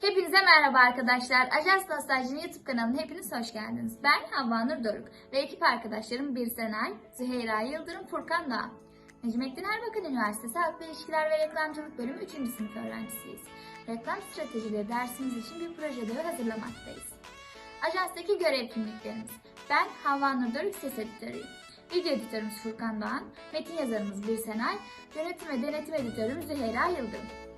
Hepinize merhaba arkadaşlar. Ajans Nostalji'nin YouTube kanalına hepiniz hoş geldiniz. Ben Havva Nur Doruk ve ekip arkadaşlarım Bir Senay, Züheyra Yıldırım, Furkan Dağ. Necmettin Erbakan Üniversitesi Halkla İlişkiler ve Reklamcılık Bölümü 3. sınıf öğrencisiyiz. Reklam stratejileri dersimiz için bir proje ödevi hazırlamaktayız. Ajanstaki görev kimliklerimiz. Ben Havva Nur Doruk, ses editörüyüm. Video editörümüz Furkan Doğan, metin yazarımız Bir Senay, yönetim ve denetim editörümüz Züheyra Yıldırım.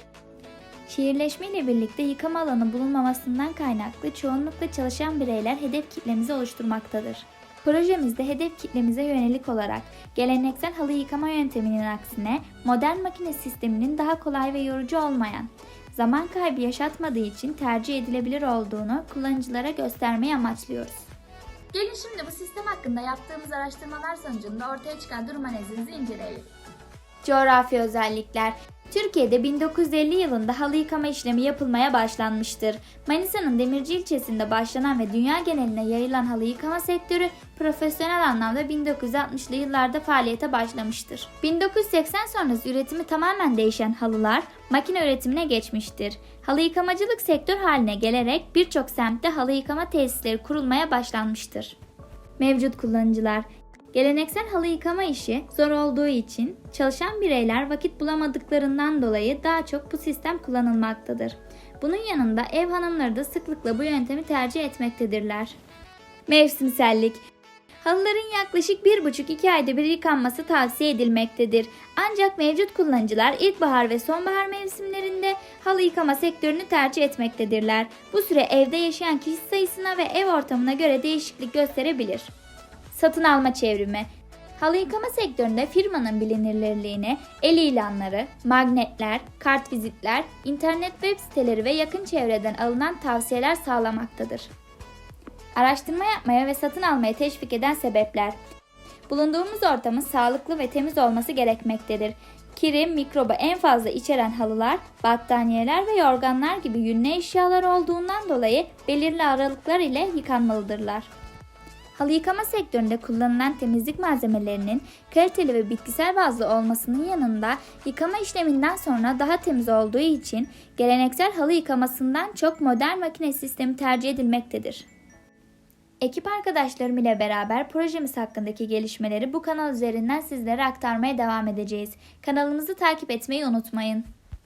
Şehirleşme ile birlikte yıkama alanı bulunmamasından kaynaklı çoğunlukla çalışan bireyler hedef kitlemizi oluşturmaktadır. Projemizde hedef kitlemize yönelik olarak geleneksel halı yıkama yönteminin aksine modern makine sisteminin daha kolay ve yorucu olmayan, zaman kaybı yaşatmadığı için tercih edilebilir olduğunu kullanıcılara göstermeyi amaçlıyoruz. Gelin şimdi bu sistem hakkında yaptığımız araştırmalar sonucunda ortaya çıkan durum analizinizi inceleyelim. Coğrafi özellikler Türkiye'de 1950 yılında halı yıkama işlemi yapılmaya başlanmıştır. Manisa'nın Demirci ilçesinde başlanan ve dünya geneline yayılan halı yıkama sektörü profesyonel anlamda 1960'lı yıllarda faaliyete başlamıştır. 1980 sonrası üretimi tamamen değişen halılar makine üretimine geçmiştir. Halı yıkamacılık sektör haline gelerek birçok semtte halı yıkama tesisleri kurulmaya başlanmıştır. Mevcut kullanıcılar Geleneksel halı yıkama işi zor olduğu için çalışan bireyler vakit bulamadıklarından dolayı daha çok bu sistem kullanılmaktadır. Bunun yanında ev hanımları da sıklıkla bu yöntemi tercih etmektedirler. Mevsimsellik Halıların yaklaşık 1,5-2 ayda bir yıkanması tavsiye edilmektedir. Ancak mevcut kullanıcılar ilkbahar ve sonbahar mevsimlerinde halı yıkama sektörünü tercih etmektedirler. Bu süre evde yaşayan kişi sayısına ve ev ortamına göre değişiklik gösterebilir. Satın alma çevrimi Halı yıkama sektöründe firmanın bilinirliğini el ilanları, magnetler, kartvizitler, internet web siteleri ve yakın çevreden alınan tavsiyeler sağlamaktadır. Araştırma yapmaya ve satın almaya teşvik eden sebepler. Bulunduğumuz ortamın sağlıklı ve temiz olması gerekmektedir. Kiri, mikrobu en fazla içeren halılar, battaniyeler ve yorganlar gibi yünlü eşyalar olduğundan dolayı belirli aralıklar ile yıkanmalıdırlar. Halı yıkama sektöründe kullanılan temizlik malzemelerinin kaliteli ve bitkisel bazlı olmasının yanında yıkama işleminden sonra daha temiz olduğu için geleneksel halı yıkamasından çok modern makine sistemi tercih edilmektedir. Ekip arkadaşlarım ile beraber projemiz hakkındaki gelişmeleri bu kanal üzerinden sizlere aktarmaya devam edeceğiz. Kanalımızı takip etmeyi unutmayın.